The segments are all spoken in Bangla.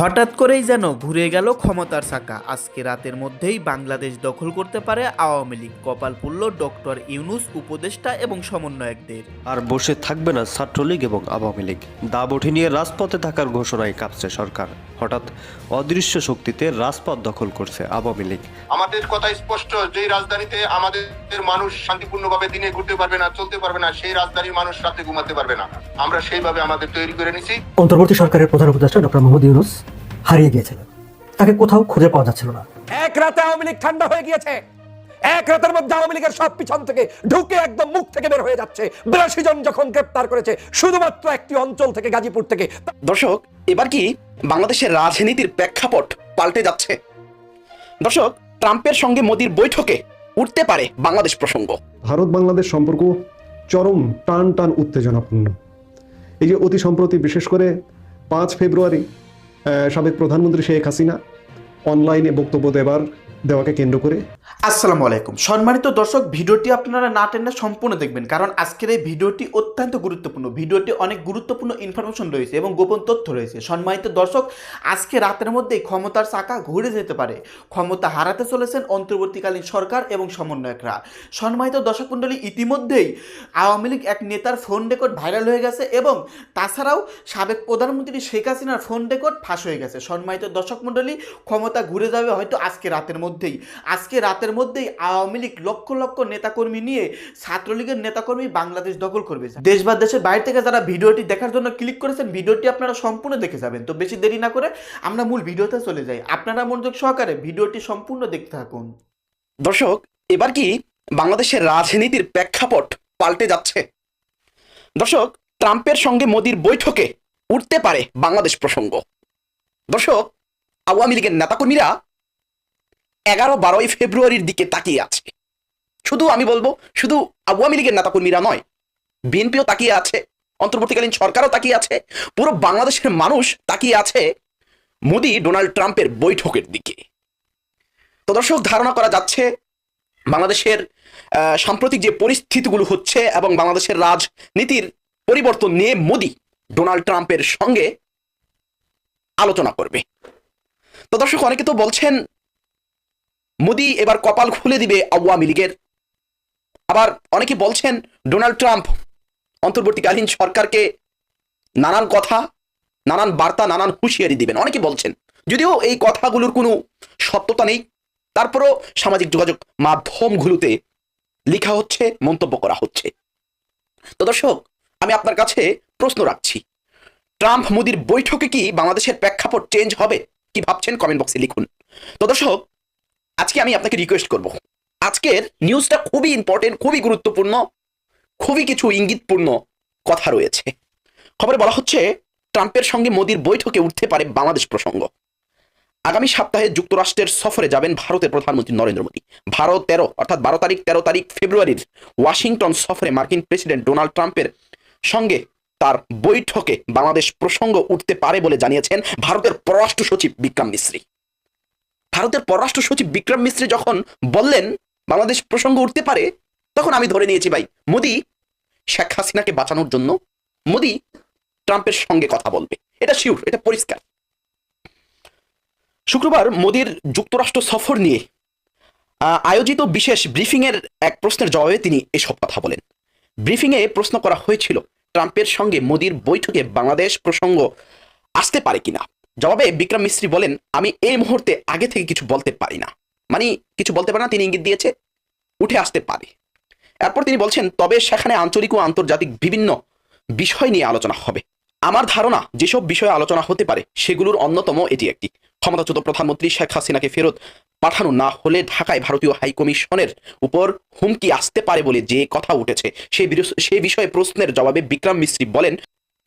হঠাৎ করেই যেন ঘুরে গেল ক্ষমতার চাকা আজকে রাতের মধ্যেই বাংলাদেশ দখল করতে পারে আওয়ামী লীগ কপাল পুল্ল ডক্টর ইউনুস উপদেষ্টা এবং সমন্বয়কদের। আর বসে থাকবে না ছাত্রলীগ এবং আওয়ামী লীগ। দাবঠি নিয়ে রাজপথে থাকার ঘোষণায় কাঁপছে সরকার। হঠাৎ অদৃশ্য শক্তিতে রাজপথ দখল করছে আওয়ামী লীগ। আমাদের কথা স্পষ্ট যে রাজধানীতে আমাদের মানুষ শান্তিপূর্ণভাবে দিনে ঘুরতে পারবে না চলতে পারবে না সেই রাজধানীর মানুষ রাতে ঘুমাতে পারবে না। আমরা সেইভাবে আমাদের তৈরি করে নিছি। অন্তর্বর্তী সরকারের প্রধান উপদেষ্টা ডক্টর মোহাম্মদ ইউনুস হারিয়ে গিয়েছিলেন তাকে কোথাও খুঁজে পাওয়া যাচ্ছিল না। এক রাতে আওয়ামী লীগ ঠান্ডা হয়ে গিয়েছে। এক রাতের মধ্যে আওয়ামী লীগের সব পিছন থেকে ঢুকে একদম মুখ থেকে বের হয়ে যাচ্ছে। বিরাশি জন যখন গ্রেপ্তার করেছে শুধুমাত্র একটি অঞ্চল থেকে গাজীপুর থেকে। দর্শক এবার কি বাংলাদেশের রাজনীতির প্রেক্ষাপট পাল্টে যাচ্ছে? দর্শক ট্রাম্পের সঙ্গে মোদির বৈঠকে উঠতে পারে বাংলাদেশ প্রসঙ্গ। ভারত বাংলাদেশ সম্পর্ক চরম টান টান উত্তেজনাপূর্ণ। এই যে অতি সম্প্রতি বিশেষ করে পাঁচ ফেব্রুয়ারি সাবেক প্রধানমন্ত্রী শেখ হাসিনা অনলাইনে বক্তব্য দেবার দেওয়াকে কেন্দ্র করে। আসসালামু আলাইকুম। সম্মানিত দর্শক, ভিডিওটি আপনারা না টেনে সম্পূর্ণ দেখবেন, কারণ আজকের এই ভিডিওটি অত্যন্ত গুরুত্বপূর্ণ। ভিডিওটি অনেক গুরুত্বপূর্ণ ইনফরমেশন রয়েছে এবং গোপন তথ্য রয়েছে। সম্মানিত দর্শক, আজকে রাতের মধ্যেই ক্ষমতার চাকা ঘুরে যেতে পারে। ক্ষমতা হারাতে চলেছেন অন্তর্বর্তীকালীন সরকার এবং সমন্বয়করা। সম্মানিত দর্শক মণ্ডলী ইতিমধ্যেই আওয়ামী লীগ এক নেতার ফোন রেকর্ড ভাইরাল হয়ে গেছে এবং তাছাড়াও সাবেক প্রধানমন্ত্রী শেখ হাসিনার ফোন রেকর্ড ফাঁস হয়ে গেছে। সম্মানিত দর্শক মণ্ডলী ক্ষমতা ঘুরে যাবে হয়তো আজকে রাতের মধ্যেই। আজকে রাতের মধ্যেই আওয়ামী লীগ লক্ষ লক্ষ নেতাকর্মী নিয়ে ছাত্রলীগের নেতাকর্মী বাংলাদেশ দখল করবে। দেশ বা দেশের বাইরে থেকে যারা ভিডিওটি দেখার জন্য ক্লিক করেছেন, ভিডিওটি আপনারা সম্পূর্ণ দেখে যাবেন। তো বেশি দেরি না করে আমরা মূল ভিডিওতে চলে যাই। আপনারা মনোযোগ সহকারে ভিডিওটি সম্পূর্ণ দেখতে থাকুন। দর্শক, এবার কি বাংলাদেশের রাজনীতির প্রেক্ষাপট পাল্টে যাচ্ছে? দর্শক, ট্রাম্পের সঙ্গে মোদির বৈঠকে উঠতে পারে বাংলাদেশ প্রসঙ্গ। দর্শক, আওয়ামী লীগের নেতাকর্মীরা এগারো বারোই ফেব্রুয়ারির দিকে তাকিয়ে আছে। শুধু আমি বলব, শুধু আওয়ামী লীগের নেতাকর্মীরা নয়, বিএনপিও তাকিয়ে আছে, অন্তর্বর্তীকালীন সরকারও তাকিয়ে আছে, পুরো বাংলাদেশের মানুষ তাকিয়ে আছে মোদি ডোনাল্ড ট্রাম্পের বৈঠকের দিকে। তো দর্শক, ধারণা করা যাচ্ছে বাংলাদেশের সাম্প্রতিক যে পরিস্থিতিগুলো হচ্ছে এবং বাংলাদেশের রাজনীতির পরিবর্তন নিয়ে মোদি ডোনাল্ড ট্রাম্পের সঙ্গে আলোচনা করবে। তো দর্শক, অনেকে তো বলছেন মোদি এবার কপাল খুলে দিবে আওয়ামী লীগের। আবার অনেকে বলছেন, ডোনাল্ড ট্রাম্প অন্তর্বর্তীকালীন সরকারকে নানান কথা, নানান বার্তা, নানান হুঁশিয়ারি দিবেন। অনেকে বলছেন, যদিও এই কথাগুলোর কোনো সত্যতা নেই, তারপরও সামাজিক যোগাযোগ মাধ্যমগুলোতে লেখা হচ্ছে, মন্তব্য করা হচ্ছে। তো দর্শক, আমি আপনার কাছে প্রশ্ন রাখছি ট্রাম্প মোদির বৈঠকে কি বাংলাদেশের প্রেক্ষাপট চেঞ্জ হবে? কি ভাবছেন? কমেন্ট বক্সে লিখুন। তো দর্শক আজকে আমি আপনাকে রিকোয়েস্ট করব। আজকের নিউজটা খুবই ইম্পর্টেন্ট খুবই গুরুত্বপূর্ণ, খুবই কিছু ইঙ্গিতপূর্ণ কথা রয়েছে। খবরে বলা হচ্ছে, ট্রাম্পের সঙ্গে মোদির বৈঠকে উঠতে পারে বাংলাদেশ প্রসঙ্গ। আগামী সপ্তাহে যুক্তরাষ্ট্রের সফরে যাবেন ভারতের প্রধানমন্ত্রী নরেন্দ্র মোদী। ভারত তেরো, অর্থাৎ বারো তারিখ, তেরো তারিখ ফেব্রুয়ারির ওয়াশিংটন সফরে মার্কিন প্রেসিডেন্ট ডোনাল্ড ট্রাম্পের সঙ্গে তার বৈঠকে বাংলাদেশ প্রসঙ্গ উঠতে পারে বলে জানিয়েছেন ভারতের পররাষ্ট্র সচিব বিক্রম মিশ্রী ভারতের পররাষ্ট্র সচিব বিক্রম মিশ্রী যখন বললেন, বাংলাদেশ প্রসঙ্গ উঠতে পারে, তখন আমি ধরে নিয়েছি, ভাই, মোদি শেখ হাসিনাকে বাঁচানোর জন্য মোদি ট্রাম্পের সঙ্গে কথা বলবে। এটা শিওর এটা পরিষ্কার। শুক্রবার মোদির যুক্তরাষ্ট্র সফর নিয়ে আয়োজিত বিশেষ ব্রিফিংয়ের এক প্রশ্নের জবাবে তিনি এসব কথা বলেন। ব্রিফিংয়ে প্রশ্ন করা হয়েছিল, ট্রাম্পের সঙ্গে মোদির বৈঠকে বাংলাদেশ প্রসঙ্গ আসতে পারে কিনা? জবাবে বিক্রম মিস্ত্রি বলেন, আমি এই মুহূর্তে আগে থেকে কিছু বলতে পারি না। মানে কিছু বলতে পারে না, তিনি ইঙ্গিত দিয়েছে, উঠে আসতে পারে। এরপর তিনি বলছেন, তবে সেখানে আঞ্চলিক ও আন্তর্জাতিক বিভিন্ন বিষয় নিয়ে আলোচনা হবে। আমার ধারণা, যেসব বিষয়ে আলোচনা হতে পারে, সেগুলোর অন্যতম এটি একটি। ক্ষমতাচ্যুত প্রধানমন্ত্রী শেখ হাসিনাকে ফেরত পাঠানো না হলে ঢাকায় ভারতীয় হাইকমিশনের উপর হুমকি আসতে পারে বলে যে কথা উঠেছে সেই সেই বিষয়ে প্রশ্নের জবাবে বিক্রম মিস্ত্রি বলেন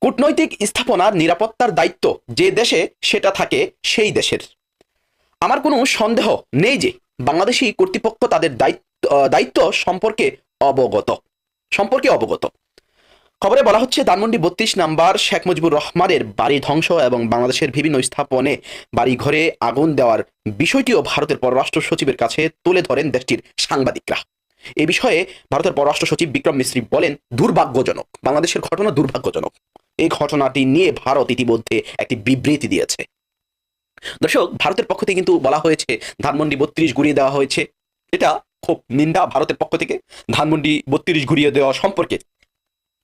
কূটনৈতিক স্থাপনার নিরাপত্তার দায়িত্ব যে দেশে সেটা থাকে সেই দেশের। আমার কোনো সন্দেহ নেই যে বাংলাদেশি কর্তৃপক্ষ তাদের দায়িত্ব দায়িত্ব সম্পর্কে অবগত সম্পর্কে অবগত। খবরে বলা হচ্ছে, ধানমন্ডি বত্রিশ নাম্বার শেখ মুজিবুর রহমানের বাড়ি ধ্বংস এবং বাংলাদেশের বিভিন্ন স্থাপনে বাড়ি ঘরে আগুন দেওয়ার বিষয়টিও ভারতের পররাষ্ট্র সচিবের কাছে তুলে ধরেন দেশটির সাংবাদিকরা। এ বিষয়ে ভারতের পররাষ্ট্র সচিব বিক্রম মিশ্রী বলেন, দুর্ভাগ্যজনক, বাংলাদেশের ঘটনা দুর্ভাগ্যজনক। এই ঘটনাটি নিয়ে ভারত ইতিমধ্যে একটি বিবৃতি দিয়েছে। দর্শক, ভারতের পক্ষ থেকে কিন্তু বলা হয়েছে, ধানমন্ডি বত্রিশ ঘুরিয়ে দেওয়া হয়েছে। এটা খুব নিন্দা ভারতের পক্ষ থেকে, ধানমন্ডি বত্রিশ ঘুরিয়ে দেওয়া সম্পর্কে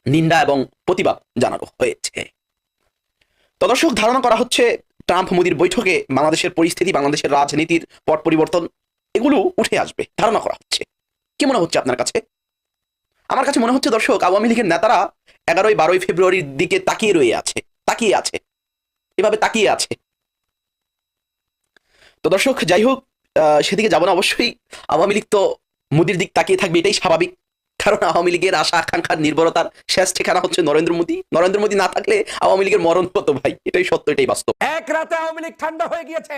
নিন্দা এবং প্রতিবাদ জানানো হয়েছে। তো দর্শক, ধারণা করা হচ্ছে, ট্রাম্প মোদির বৈঠকে বাংলাদেশের পরিস্থিতি, বাংলাদেশের রাজনীতির পট পরিবর্তন, এগুলো উঠে আসবে, ধারণা করা হচ্ছে। কি মনে হচ্ছে আপনার কাছে? আমার কাছে মনে হচ্ছে দর্শক, আওয়ামী লীগের নেতারা এগারোই বারোই ফেব্রুয়ারির দিকে তাকিয়ে রয়ে আছে, তাকিয়ে আছে, এভাবে তাকিয়ে আছে। তো দর্শক, যাই হোক সেদিকে যাব না অবশ্যই। আওয়ামী লীগ তো মোদির দিক তাকিয়ে থাকবে, এটাই স্বাভাবিক। কারণ আওয়ামী লীগের আশা, আকাঙ্ক্ষার নির্ভরতার শেষ ঠিকানা হচ্ছে নরেন্দ্র মোদী। নরেন্দ্র মোদী না থাকলে আওয়ামী লীগের মরণ হতো ভাই? এটাই সত্য, এটাই বাস্তব। এক রাতে আওয়ামী লীগ ঠান্ডা হয়ে গিয়েছে।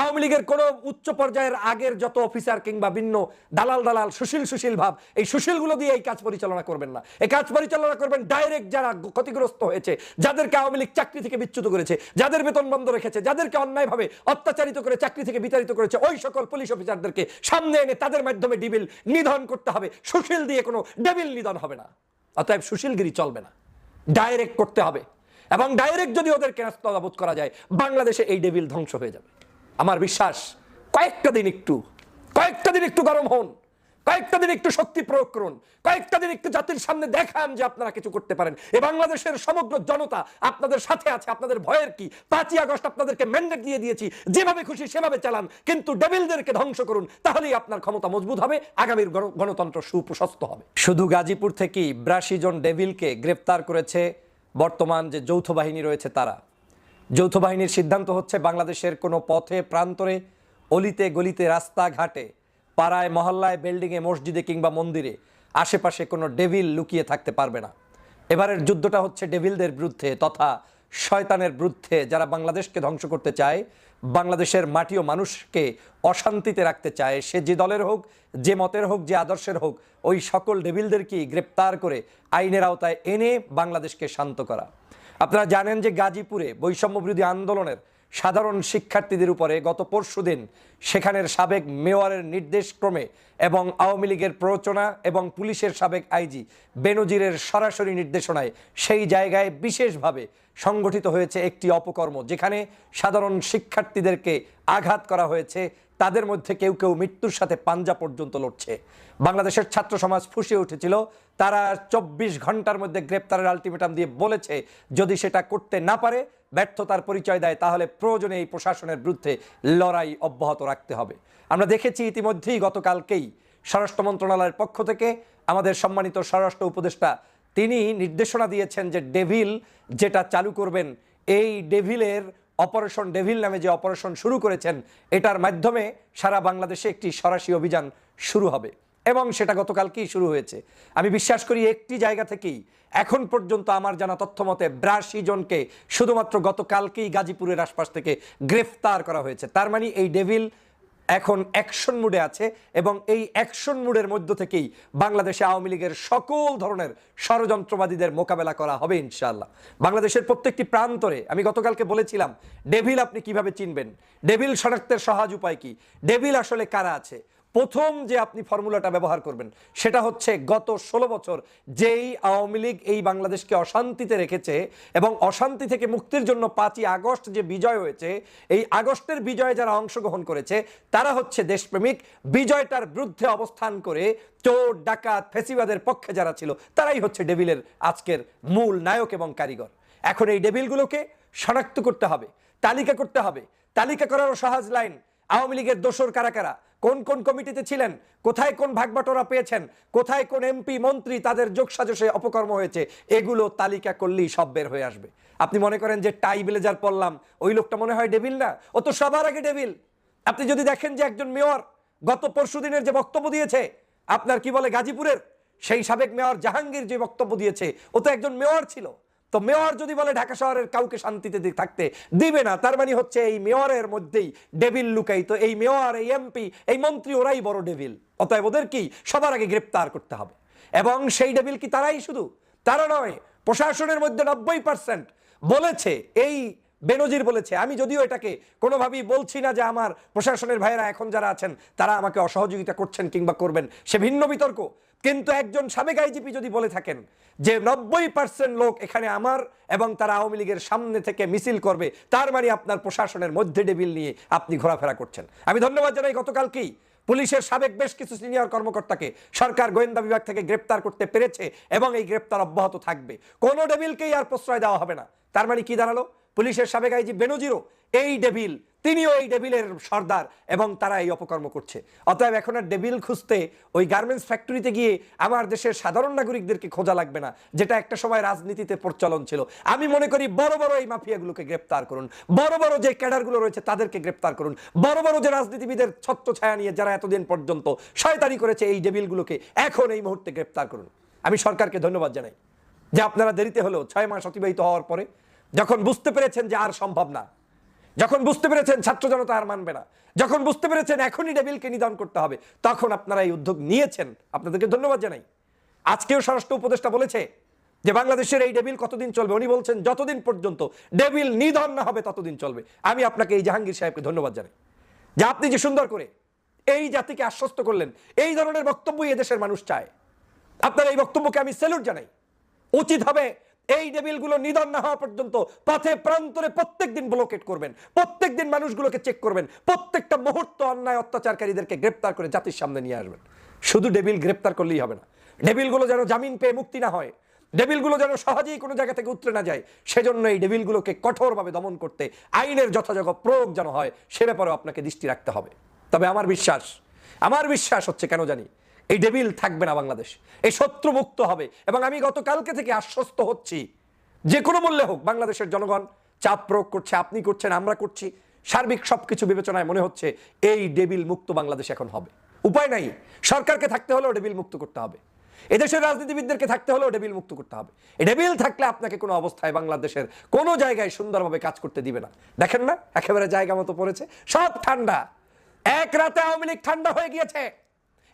আওয়ামী লীগের কোন উচ্চ পর্যায়ের আগের যত অফিসার কিংবা ভিন্ন দালাল দালাল, সুশীল সুশীল ভাব, এই সুশীলগুলো দিয়ে এই কাজ পরিচালনা করবেন না। এই কাজ পরিচালনা করবেন ডাইরেক্ট যারা ক্ষতিগ্রস্ত হয়েছে, যাদেরকে আওয়ামী লীগ চাকরি থেকে বিচ্যুত করেছে, যাদের বেতন বন্ধ রেখেছে, যাদেরকে অন্যায়ভাবে অত্যাচারিত করে, চাকরি থেকে বিতাড়িত করেছে, ওই সকল পুলিশ অফিসারদেরকে সামনে এনে তাদের মাধ্যমে ডিবিল নিধন করতে হবে। সুশীল দিয়ে কোনো ডেবিল নিধন হবে না। অতএব সুশীলগিরি চলবে না। ডাইরেক্ট করতে হবে। এবং ডাইরেক্ট যদি ওদেরকে তদাবোধ করা যায়, বাংলাদেশে এই ডেবিল ধ্বংস হয়ে যাবে। আমার বিশ্বাস, কয়েকটা দিন একটু, কয়েকটা দিন একটু গরম হন, কয়েকটা দিন একটু শক্তি প্রয়োগ করুন, কয়েকটা দিন একটু জাতির সামনে দেখান যে আপনারা কিছু করতে পারেন। এ বাংলাদেশের সমগ্র জনতা আপনাদের সাথে আছে, আপনাদের ভয়ের কি? পাঁচই আগস্ট আপনাদেরকে ম্যান্ডেট দিয়ে দিয়েছি, যেভাবে খুশি সেভাবে চালান, কিন্তু ডেভিলদেরকে ধ্বংস করুন, তাহলেই আপনার ক্ষমতা মজবুত হবে, আগামীর গণ- গণতন্ত্র সুপ্রশস্ত হবে। শুধু গাজীপুর থেকেই বিরাশি জন ডেভিলকে গ্রেপ্তার করেছে বর্তমান যে যৌথ বাহিনী রয়েছে তারা। যৌথ বাহিনীর সিদ্ধান্ত হচ্ছে বাংলাদেশের কোনো পথে, প্রান্তরে, অলিতে গলিতে, রাস্তাঘাটে, পাড়ায়, মহল্লায়, বিল্ডিংয়ে, মসজিদে কিংবা মন্দিরে আশেপাশে কোনো ডেভিল লুকিয়ে থাকতে পারবে না। এবারের যুদ্ধটা হচ্ছে ডেভিলদের বিরুদ্ধে তথা শয়তানের বিরুদ্ধে। যারা বাংলাদেশকে ধ্বংস করতে চায়, বাংলাদেশের মাটি ও মানুষকে অশান্তিতে রাখতে চায়, সে যে দলের হোক, যে মতের হোক, যে আদর্শের হোক, ওই সকল ডেভিলদেরকেই গ্রেপ্তার করে আইনের আওতায় এনে বাংলাদেশকে শান্ত করা? আপনারা জানেন যে গাজীপুরে বৈষম্য বিরোধী আন্দোলনের সাধারণ শিক্ষার্থীদের উপরে গত পরশুদিন সেখানের সাবেক মেয়রের নির্দেশক্রমে এবং আওয়ামী লীগের প্ররোচনা এবং পুলিশের সাবেক আইজি বেনজিরের সরাসরি নির্দেশনায় সেই জায়গায় বিশেষভাবে সংগঠিত হয়েছে একটি অপকর্ম, যেখানে সাধারণ শিক্ষার্থীদেরকে আঘাত করা হয়েছে। তাদের মধ্যে কেউ কেউ মৃত্যুর সাথে পাঞ্জা পর্যন্ত লড়ছে। বাংলাদেশের ছাত্র সমাজ ফুসে উঠেছিল। তারা চব্বিশ ঘণ্টার মধ্যে গ্রেপ্তারের আলটিমেটাম দিয়ে বলেছে, যদি সেটা করতে না পারে ব্যর্থতার পরিচয় দেয়, তাহলে প্রয়োজনে এই প্রশাসনের বিরুদ্ধে লড়াই অব্যাহত রাখতে হবে। আমরা দেখেছি ইতিমধ্যেই গতকালকেই স্বরাষ্ট্র মন্ত্রণালয়ের পক্ষ থেকে আমাদের সম্মানিত স্বরাষ্ট্র উপদেষ্টা, তিনি নির্দেশনা দিয়েছেন যে ডেভিল যেটা চালু করবেন, এই ডেভিলের অপারেশন, ডেভিল নামে যে অপারেশন শুরু করেছেন, এটার মাধ্যমে সারা বাংলাদেশে একটি সরাসরি অভিযান শুরু হবে। এবং সেটা গতকালকেই শুরু হয়েছে। আমি বিশ্বাস করি একটি জায়গা থেকেই এখন পর্যন্ত আমার জানা তথ্য মতে বিরাশি জনকে শুধুমাত্র গতকালকেই গাজীপুরের আশপাশ থেকে গ্রেফতার করা হয়েছে। তার মানে এই ডেভিল এখন অ্যাকশন মুডে আছে এবং এই অ্যাকশন মুডের মধ্য থেকেই বাংলাদেশে আওয়ামী লীগের সকল ধরনের ষড়যন্ত্রবাদীদের মোকাবেলা করা হবে ইনশাআল্লাহ। বাংলাদেশের প্রত্যেকটি প্রান্তরে, আমি গতকালকে বলেছিলাম, ডেভিল আপনি কীভাবে চিনবেন? ডেভিল শনাক্তের সহজ উপায় কি? ডেভিল আসলে কারা আছে? প্রথম যে আপনি ফর্মুলাটা ব্যবহার করবেন, সেটা হচ্ছে গত ষোলো বছর যেই আওয়ামী লীগ এই বাংলাদেশকে অশান্তিতে রেখেছে এবং অশান্তি থেকে মুক্তির জন্য পাঁচই আগস্ট যে বিজয় হয়েছে, এই আগস্টের বিজয়ে যারা অংশগ্রহণ করেছে, তারা হচ্ছে দেশপ্রেমিক। বিজয়টার বিরুদ্ধে অবস্থান করে চোর, ডাকাত, ফেসিবাদের পক্ষে যারা ছিল, তারাই হচ্ছে ডেভিলের আজকের মূল নায়ক এবং কারিগর। এখন এই ডেভিলগুলোকে শনাক্ত করতে হবে, তালিকা করতে হবে। তালিকা করারও সহজ লাইন, আওয়ামী লীগের দোসর কারা কারা? কোন কোন কমিটিতে ছিলেন? কোথায় কোন ভাগবাটোরা পেয়েছেন? কোথায় কোন এমপি, মন্ত্রী তাদের যোগসাজশে অপকর্ম হয়েছে? এগুলো তালিকা করলেই সব বের হয়ে আসবে। আপনি মনে করেন যে টাই ব্লেজার পড়লাম, ওই লোকটা মনে হয় ডেভিল না? ও তো সবার আগে ডেভিল। আপনি যদি দেখেন যে একজন মেয়র গত পরশু দিনের যে বক্তব্য দিয়েছে, আপনার কি বলে গাজীপুরের? সেই সাবেক মেয়র জাহাঙ্গীর যে বক্তব্য দিয়েছে, ও তো একজন মেয়র ছিল। তো মেয়র যদি বলে ঢাকা শহরের কাউকে শান্তিতে থাকতে দিবে না, তার মানে হচ্ছে এই মেয়রের মধ্যেই ডেভিল লুকাই তো এই মেয়র, এই এমপি এই মন্ত্রী, ওরাই বড় ডেভিল অতএব ওদের কি? সবার আগে গ্রেপ্তার করতে হবে। এবং সেই ডেভিল কি? তারাই শুধু। তারা নয়, প্রশাসনের মধ্যে নব্বই পার্সেন্ট বলেছে এই বেনজির বলেছে, আমি যদিও এটাকে কোনোভাবেই বলছি না যে আমার প্রশাসনের ভাইয়েরা এখন যারা আছেন, তারা আমাকে অসহযোগিতা করছেন কিংবা করবেন, সে ভিন্ন বিতর্ক। কিন্তু একজন সাবেক আইজিপি যদি বলে থাকেন যে নব্বই পার্সেন্ট লোক এখানে আমার এবং তারা আওয়ামী লীগের সামনে থেকে মিছিল করবে, তার মানে আপনার প্রশাসনের মধ্যে ডেবিল নিয়ে আপনি ঘোরাফেরা করছেন। আমি ধন্যবাদ জানাই গতকালকেই পুলিশের সাবেক বেশ কিছু সিনিয়র কর্মকর্তাকে, সরকার গোয়েন্দা বিভাগ থেকে গ্রেপ্তার করতে পেরেছে এবং এই গ্রেপ্তার অব্যাহত থাকবে। কোনো ডেবিলকেই আর প্রশ্রয় দেওয়া হবে না। তার মানে কি দাঁড়াল? পুলিশের সাবেক আইজি বেনজিরও এই ডেবিল তিনিও এই ডেবিলের সর্দার এবং তারা এই অপকর্ম করছে। অতএব এখন আর ডেবিল খুঁজতে ওই গার্মেন্টস ফ্যাক্টরিতে গিয়ে আমার দেশের সাধারণ নাগরিকদেরকে খোঁজা লাগবে না, যেটা একটা সময় রাজনীতিতে প্রচলন ছিল। আমি মনে করি বড় বড় এই মাফিয়াগুলোকে গ্রেপ্তার করুন, বড় বড় যে ক্যাডারগুলো রয়েছে তাদেরকে গ্রেপ্তার করুন, বড় বড় যে রাজনীতিবিদের ছত্র ছায়া নিয়ে যারা এতদিন পর্যন্ত শয়তানি করেছে এই ডেবিলগুলোকে এখন এই মুহূর্তে গ্রেপ্তার করুন। আমি সরকারকে ধন্যবাদ জানাই। যে আপনারা দেরিতে হলেও ছয় মাস অতিবাহিত হওয়ার পরে যখন বুঝতে পেরেছেন যে আর সম্ভব না, যখন বুঝতে পেরেছেন ছাত্র জনতা আর মানবে না, যখন বুঝতে পেরেছেন এখনই ডেবিলকে নিধন করতে হবে, তখন আপনারা এই উদ্যোগ নিয়েছেন। আপনাদেরকে ধন্যবাদ জানাই। আজকেও স্বরাষ্ট্র উপদেষ্টা বলেছে যে বাংলাদেশের এই ডেবিল কতদিন চলবে? উনি বলছেন, যতদিন পর্যন্ত ডেবিল নিধন না হবে, ততদিন চলবে। আমি আপনাকে এই জাহাঙ্গীর সাহেবকে ধন্যবাদ জানাই। যে আপনি যে সুন্দর করে এই জাতিকে আশ্বস্ত করলেন, এই ধরনের বক্তব্যই এদেশের মানুষ চায়। আপনার এই বক্তব্যকে আমি স্যালুট জানাই। উচিত হবে এই ডেবিলগুলো নিধন না হওয়া পর্যন্ত পথে প্রান্তরে প্রত্যেকদিন ব্লকেট করবেন, প্রত্যেকদিন মানুষগুলোকে চেক করবেন, প্রত্যেকটা মুহূর্ত অন্যায় অত্যাচারকারীদেরকে গ্রেপ্তার করে জাতির সামনে নিয়ে আসবেন। শুধু ডেবিল গ্রেপ্তার করলেই হবে না। ডেবিলগুলো যেন জামিন পেয়ে মুক্তি না হয়, ডেবিলগুলো যেন সহজেই কোনো জায়গা থেকে উতরে না যায়, সেজন্য এই ডেবিলগুলোকে কঠোরভাবে দমন করতে আইনের যথাযথ প্রয়োগ যেন হয়, সে ব্যাপারেও আপনাকে দৃষ্টি রাখতে হবে। তবে আমার বিশ্বাস আমার বিশ্বাস হচ্ছে কেন জানি এই ডেবিল থাকবে না বাংলাদেশ। এই শত্রু মুক্ত হবে। এবং আমি গতকালকে থেকে আশ্বস্ত হচ্ছি, যে কোনো মূল্যে হোক বাংলাদেশের জনগণ চাপ প্রয়োগ করছে, আপনি করছেন, আমরা করছি। সার্বিক সবকিছু বিবেচনায় মনে হচ্ছে এই ডেবিল মুক্ত বাংলাদেশ এখন হবে। উপায় নাই। সরকারকে থাকতে হলেও ডেবিল মুক্ত করতে হবে। এদেশের রাজনীতিবিদদেরকে থাকতে হলেও ডেবিল মুক্ত করতে হবে। ডেবিল থাকলে আপনাকে কোনো অবস্থায় বাংলাদেশের কোনো জায়গায় সুন্দরভাবে কাজ করতে দিবে না। দেখেন না, একেবারে জায়গা মতো পড়েছে। সব ঠান্ডা। এক রাতে আওয়ামী লীগ ঠান্ডা হয়ে গিয়েছে।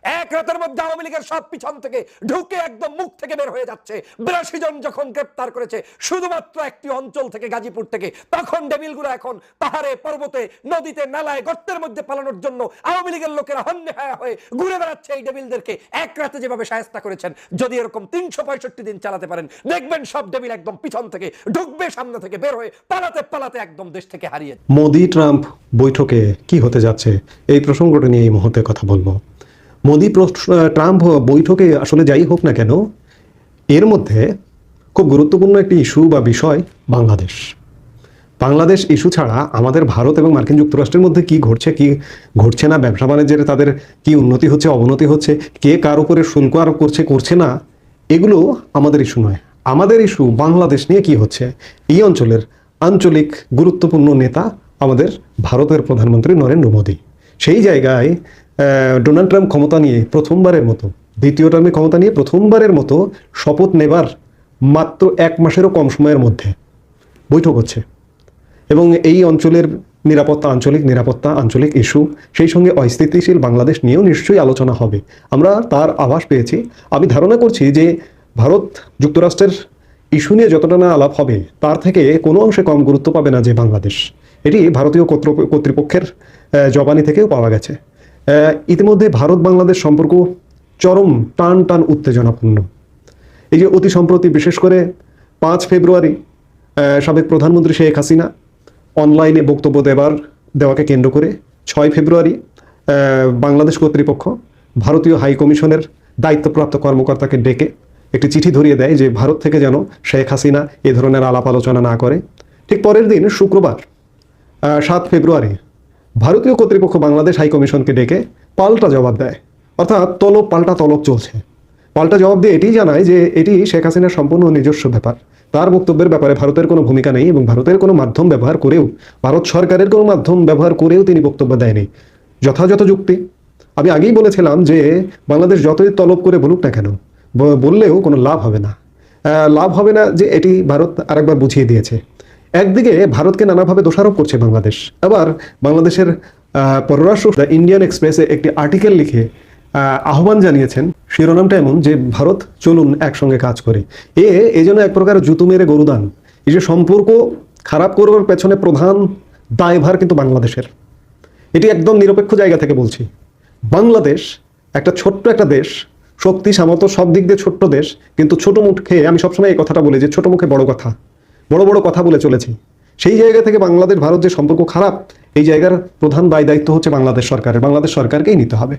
এক রাতের মধ্যে আওয়ামী লীগের সব পিছন থেকে ঢুকে একদম মুখ থেকে বের হয়ে যাচ্ছে। বিরাশি জন যখন গ্রেপ্তার করেছে, শুধুমাত্র একটি অঞ্চল থেকে গাজীপুর থেকে, তখন ডেবিলগুলো এখন পাহাড়ে, পর্বতে, নদীতে, নালায়, গর্তের মধ্যে পালানোর জন্য আওয়ামী লীগের লোকেরা হন্যে হায়া হয়ে ঘুরে বেড়াচ্ছে এই ডেবিলদেরকে এক রাতে যেভাবে সায়স্তা করেছেন, যদি এরকম তিনশো পঁয়ষট্টি দিন চালাতে পারেন, দেখবেন সব ডেবিল একদম পিছন থেকে ঢুকবে, সামনে থেকে বের হয়ে পালাতে পালাতে একদম দেশ থেকে হারিয়ে মোদি ট্রাম্প বৈঠকে কি হতে যাচ্ছে? এই প্রসঙ্গটা নিয়ে এই মুহূর্তে কথা বলব। মোদি ট্রাম্প বৈঠকে আসলে যাই হোক না কেন, এর মধ্যে খুব গুরুত্বপূর্ণ একটি ইস্যু বা বিষয় বাংলাদেশ। বাংলাদেশ ইস্যু ছাড়া আমাদের ভারত এবং মার্কিন যুক্তরাষ্ট্রের মধ্যে কি ঘটছে কি ঘটছে না, ব্যবসা বাণিজ্যের তাদের কি উন্নতি হচ্ছে, অবনতি হচ্ছে, কে কার উপরে শুল্ক আরোপ করছে করছে না, এগুলো আমাদের ইস্যু নয়। আমাদের ইস্যু বাংলাদেশ নিয়ে কি হচ্ছে, এই অঞ্চলের আঞ্চলিক গুরুত্বপূর্ণ নেতা আমাদের ভারতের প্রধানমন্ত্রী নরেন্দ্র মোদী। সেই জায়গায় ডোনাল্ড ট্রাম্প ক্ষমতা নিয়ে প্রথমবারের মতো, দ্বিতীয় টার্মে ক্ষমতা নিয়ে প্রথমবারের মতো শপথ নেবার মাত্র এক মাসেরও কম সময়ের মধ্যে বৈঠক হচ্ছে। এবং এই অঞ্চলের নিরাপত্তা, আঞ্চলিক নিরাপত্তা, আঞ্চলিক ইস্যু, সেই সঙ্গে অস্থিতিশীল বাংলাদেশ নিয়েও নিশ্চয়ই আলোচনা হবে। আমরা তার আভাস পেয়েছি। আমি ধারণা করছি যে ভারত যুক্তরাষ্ট্রের ইস্যু নিয়ে যতটা না আলাপ হবে, তার থেকে কোনো অংশে কম গুরুত্ব পাবে না যে বাংলাদেশ। এটি ভারতীয় কর্তৃপ- কর্তৃপক্ষের জবানি থেকেও পাওয়া গেছে। ইতিমধ্যে ভারত বাংলাদেশ সম্পর্ক চরম টান টান উত্তেজনাপূর্ণ। এই যে অতি সম্প্রতি বিশেষ করে পাঁচ ফেব্রুয়ারি সাবেক প্রধানমন্ত্রী শেখ হাসিনা অনলাইনে বক্তব্য দেবার, দেওয়াকে কেন্দ্র করে ছয় ফেব্রুয়ারি বাংলাদেশ কর্তৃপক্ষ ভারতীয় হাই কমিশনের দায়িত্বপ্রাপ্ত কর্মকর্তাকে ডেকে একটি চিঠি ধরিয়ে দেয় যে ভারত থেকে যেন শেখ হাসিনা এ ধরনের আলাপ আলোচনা না করে। ঠিক পরের দিন শুক্রবার সাত ফেব্রুয়ারি ভারতীয় কর্তৃপক্ষ বাংলাদেশ হাই কমিশনকে ডেকে পাল্টা জবাব দেয়। অর্থাৎ তলব পাল্টা তলব চলছে। পাল্টা জবাব দিয়ে এটি জানায় যে এটি শেখ হাসিনার সম্পূর্ণ নিজস্ব ব্যাপার। তার বক্তব্যের ব্যাপারে ভারতের কোনো ভূমিকা নেই এবং ভারতের কোনো মাধ্যম ব্যবহার করেও, ভারত সরকারের কোনো মাধ্যম ব্যবহার করেও তিনি বক্তব্য দেয়নি। যথাযথ যুক্তি। আমি আগেই বলেছিলাম যে বাংলাদেশ যতই তলব করে বলুক না কেন বললেও কোনো লাভ হবে না। লাভ হবে না যে এটি ভারত আরেকবার বুঝিয়ে দিয়েছে। একদিকে ভারতকে নানাভাবে দোষারোপ করছে বাংলাদেশ আবার বাংলাদেশের পররাষ্ট্র দ্য ইন্ডিয়ান এক্সপ্রেসে একটি আর্টিকেল লিখে আহ, আহ্বান জানিয়েছেন। শিরোনামটা এমন যে ভারত চলুন একসঙ্গে কাজ করে। এ এই জন্য এক প্রকার জুতু মেরে গরুদান। এই যে সম্পর্ক খারাপ করবার পেছনে প্রধান দায়ভার কিন্তু বাংলাদেশের। এটি একদম নিরপেক্ষ জায়গা থেকে বলছি। বাংলাদেশ একটা ছোট্ট একটা দেশ শক্তি সামর্থ্য সব দিক দিয়ে ছোট্ট দেশ কিন্তু ছোট মুখে আমি সবসময় এই কথাটা বলি যে ছোট মুখে বড় কথা। বড় বড় কথা বলে চলেছি। সেই জায়গা থেকে বাংলাদেশ, ভারত যে সম্পর্ক খারাপ, এই জায়গার প্রধান দায় দায়িত্ব হচ্ছে বাংলাদেশ সরকারের। বাংলাদেশ সরকারকেই নিতে হবে।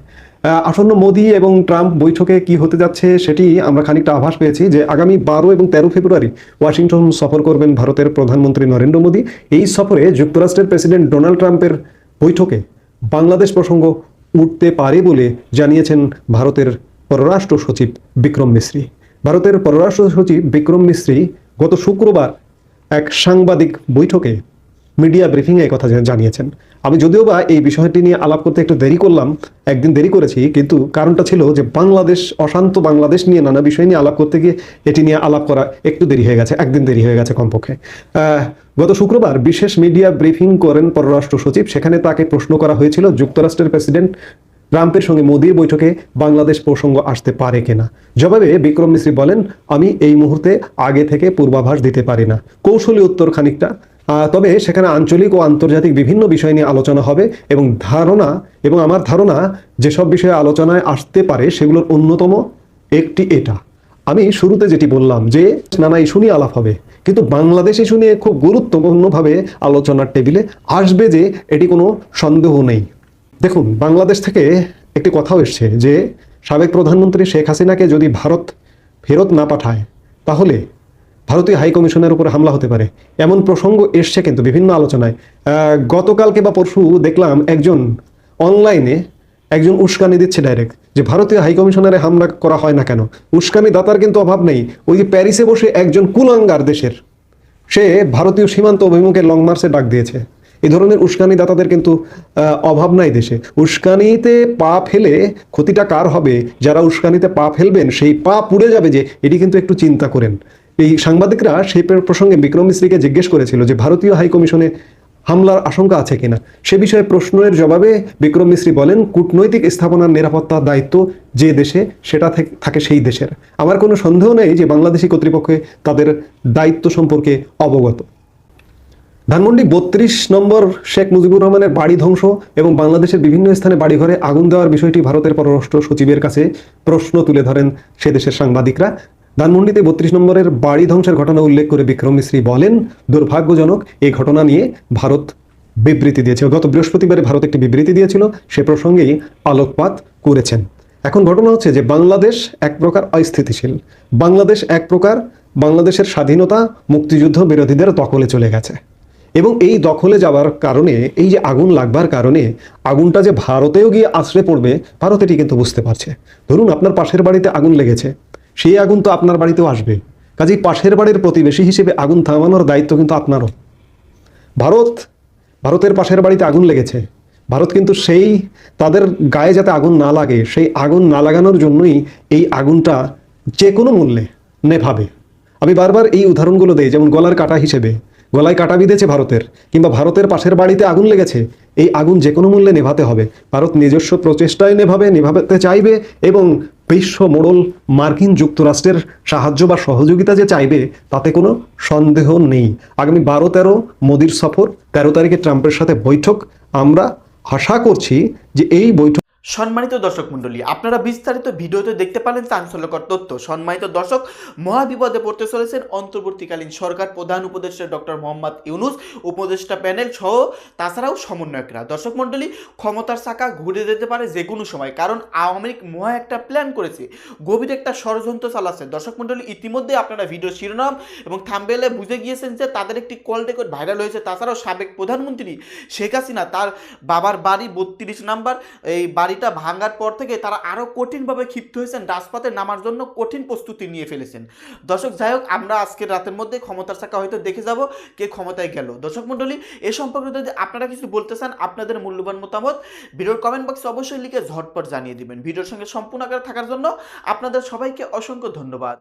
আসন্ন মোদী এবং ট্রাম্প বৈঠকে কি হতে যাচ্ছে সেটি আমরা খানিকটা আভাস পেয়েছি যে আগামী বারো এবং তেরো ফেব্রুয়ারি ওয়াশিংটন সফর করবেন ভারতের প্রধানমন্ত্রী নরেন্দ্র মোদী। এই সফরে যুক্তরাষ্ট্রের প্রেসিডেন্ট ডোনাল্ড ট্রাম্পের বৈঠকে বাংলাদেশ প্রসঙ্গ উঠতে পারে বলে জানিয়েছেন ভারতের পররাষ্ট্র সচিব বিক্রম মিশ্রি ভারতের পররাষ্ট্র সচিব বিক্রম মিশ্রি গত শুক্রবার এক সাংবাদিক বৈঠকে মিডিয়া ব্রিফিংয়ে কথা জানিয়েছেন। আমি যদিও বা এই বিষয়টি নিয়ে আলাপ করতে একটু দেরি করলাম, একদিন দেরি করেছি, কিন্তু কারণটা ছিল যে বাংলাদেশ, অশান্ত বাংলাদেশ নিয়ে নানা বিষয় নিয়ে আলাপ করতে গিয়ে এটি নিয়ে আলাপ করা একটু দেরি হয়ে গেছে, একদিন দেরি হয়ে গেছে কমপক্ষে। গত শুক্রবার বিশেষ মিডিয়া ব্রিফিং করেন পররাষ্ট্র সচিব, সেখানে তাকে প্রশ্ন করা হয়েছিল, যুক্তরাষ্ট্রের প্রেসিডেন্ট ট্রাম্পের সঙ্গে মোদির বৈঠকে বাংলাদেশ প্রসঙ্গ আসতে পারে কিনা? জবাবে বিক্রম মিশ্রি বলেন, আমি এই মুহূর্তে আগে থেকে পূর্বাভাস দিতে পারি না। কৌশলী উত্তর খানিকটা। তবে সেখানে আঞ্চলিক ও আন্তর্জাতিক বিভিন্ন বিষয় নিয়ে আলোচনা হবে এবং ধারণা, এবং আমার ধারণা, যেসব বিষয়ে আলোচনায় আসতে পারে সেগুলোর অন্যতম একটি এটা। আমি শুরুতে যেটি বললাম যে, নানা ইস্যু নিয়ে আলাপ হবে। কিন্তু বাংলাদেশ ইস্যু নিয়ে খুব গুরুত্বপূর্ণভাবে আলোচনার টেবিলে আসবে যে, এটি কোনো সন্দেহ নেই। দেখুন, বাংলাদেশ থেকে একটি কথাও এসছে যে, সাবেক প্রধানমন্ত্রী শেখ হাসিনাকে যদি ভারত ফেরত না পাঠায়, তাহলে ভারতীয় হাই কমিশনের উপর হামলা হতে পারে। এমন প্রসঙ্গ এসছে কিন্তু বিভিন্ন আলোচনায়। গতকালকে বা পরশু দেখলাম একজন অনলাইনে একজন উস্কানি দিচ্ছে ডাইরেক্ট যে ভারতীয় হাই কমিশনারে হামলা করা হয় না কেন? উস্কানি দাতার কিন্তু অভাব নেই। ওই যে প্যারিসে বসে একজন কুলাঙ্গার দেশের, সে ভারতীয় সীমান্ত অভিমুখে লং মার্চে ডাক দিয়েছে। এই ধরনের উস্কানি দাতাদের কিন্তু অভাব নাই দেশে। উস্কানিতে পা ফেলে ক্ষতিটা কার হবে? যারা উস্কানিতে পা ফেলবেন, সেই পা পুড়ে যাবে যে, এটি কিন্তু একটু চিন্তা করেন। এই সাংবাদিকরা সেই প্রসঙ্গে বিক্রম মিশ্রীকে জিজ্ঞেস করেছিল যে, ভারতীয় হাই কমিশনে হামলার আশঙ্কা আছে কিনা? সে বিষয়ে প্রশ্নের জবাবে বিক্রম মিশ্রী বলেন, কূটনৈতিক স্থাপনার নিরাপত্তার দায়িত্ব যে দেশে, সেটা থাকে সেই দেশের। আমার কোনো সন্দেহ নেই যে বাংলাদেশি কর্তৃপক্ষে তাদের দায়িত্ব সম্পর্কে অবগত। ধানমন্ডি বত্রিশ নম্বর শেখ মুজিবুর রহমানের বাড়ি ধ্বংস এবং বাংলাদেশের বিভিন্ন স্থানে বাড়িঘরে আগুন দেওয়ার বিষয়টি ভারতের পররাষ্ট্র সচিবের কাছে প্রশ্ন তুলে ধরেন সে দেশের সাংবাদিকরা। ধানমন্ডিতে বত্রিশ নম্বরের বাড়ি ধ্বংসের ঘটনা উল্লেখ করে বিক্রম মিশ্রী বলেন, দুর্ভাগ্যজনক এই ঘটনা নিয়ে ভারত বিবৃতি দিয়েছে গত বৃহস্পতিবারে ভারত একটি বিবৃতি দিয়েছিল, সে প্রসঙ্গেই আলোকপাত করেছেন। এখন ঘটনা হচ্ছে যে বাংলাদেশ এক প্রকার অস্থিতিশীল। বাংলাদেশ এক প্রকার বাংলাদেশের স্বাধীনতা, মুক্তিযুদ্ধ বিরোধীদের দখলে চলে গেছে। এবং এই দখলে যাওয়ার কারণে, এই যে আগুন লাগবার কারণে, আগুনটা যে ভারতেও গিয়ে আশ্রে পড়বে, ভারত এটি কিন্তু বুঝতে পারছে। ধরুন আপনার পাশের বাড়িতে আগুন লেগেছে, সেই আগুন তো আপনার বাড়িতেও আসবে। কাজেই পাশের বাড়ির প্রতিবেশী হিসেবে আগুন থামানোর দায়িত্ব কিন্তু আপনারও। ভারত, ভারতের পাশের বাড়িতে আগুন লেগেছে। ভারত কিন্তু সেই, তাদের গায়ে যাতে আগুন না লাগে, সেই আগুন না লাগানোর জন্যই এই আগুনটা যে কোনো মূল্যে নেভাবে। আমি বারবার এই উদাহরণগুলো দিই, যেমন গলার কাটা হিসেবে। গলায় কাটা বিঁধেছে ভারতের, কিংবা ভারতের পাশের বাড়িতে আগুন লেগেছে, এই আগুন যে কোনো মূল্যে নেভাতে হবে। ভারত নিজস্ব প্রচেষ্টায় নেভাবে, নেভাতে চাইবে এবং বিশ্ব মোড়ল মার্কিন যুক্তরাষ্ট্রের সাহায্য বা সহযোগিতা যে চাইবে, তাতে কোনো সন্দেহ নেই। আগামী বারো তেরো মোদির সফর, তেরো তারিখে ট্রাম্পের সাথে বৈঠক। আমরা আশা করছি যে এই বৈঠক সম্মানিত দর্শক মণ্ডলী, আপনারা বিস্তারিত ভিডিওতে দেখতে পারেন চাঞ্চল্যকর তথ্য। সম্মানিত দর্শক, মহাবিপদে পড়তে চলেছেন অন্তর্বর্তীকালীন সরকার প্রধান উপদেষ্টা ডক্টর মোহাম্মদ ইউনুস, উপদেষ্টা প্যানেল সহ তাছাড়াও সমন্বয়করা। দর্শক মণ্ডলী, ক্ষমতার চাকা ঘুরে যেতে পারে যে কোনো সময়, কারণ আওয়ামী লীগ মহা একটা প্ল্যান করেছে। গভীর একটা ষড়যন্ত্র চালাচ্ছে। দর্শক মণ্ডলী ইতিমধ্যে আপনারা ভিডিও শিরোনাম এবং থাম্বেলে বুঝে গিয়েছেন যে তাদের একটি কল রেকর্ড ভাইরাল হয়েছে। তাছাড়াও সাবেক প্রধানমন্ত্রী শেখ হাসিনা, তার বাবার বাড়ি বত্রিশ নাম্বার, এই বাড়িটা ভাঙার পর থেকে তারা আরও কঠিনভাবে ক্ষিপ্ত হয়েছেন। রাজপথে নামার জন্য কঠিন প্রস্তুতি নিয়ে ফেলেছেন। দর্শক, যাই হোক, আমরা আজকের রাতের মধ্যে ক্ষমতার শাখা হয়তো দেখে যাব কে ক্ষমতায় গেল। দর্শক মণ্ডলী, এ সম্পর্কে যদি আপনারা কিছু বলতে চান, আপনাদের মূল্যবান মতামত ভিডিওর কমেন্ট বক্সে অবশ্যই লিখে ঝটপট জানিয়ে দিবেন। ভিডিওর সঙ্গে সম্পূর্ণ আকারে থাকার জন্য আপনাদের সবাইকে অসংখ্য ধন্যবাদ।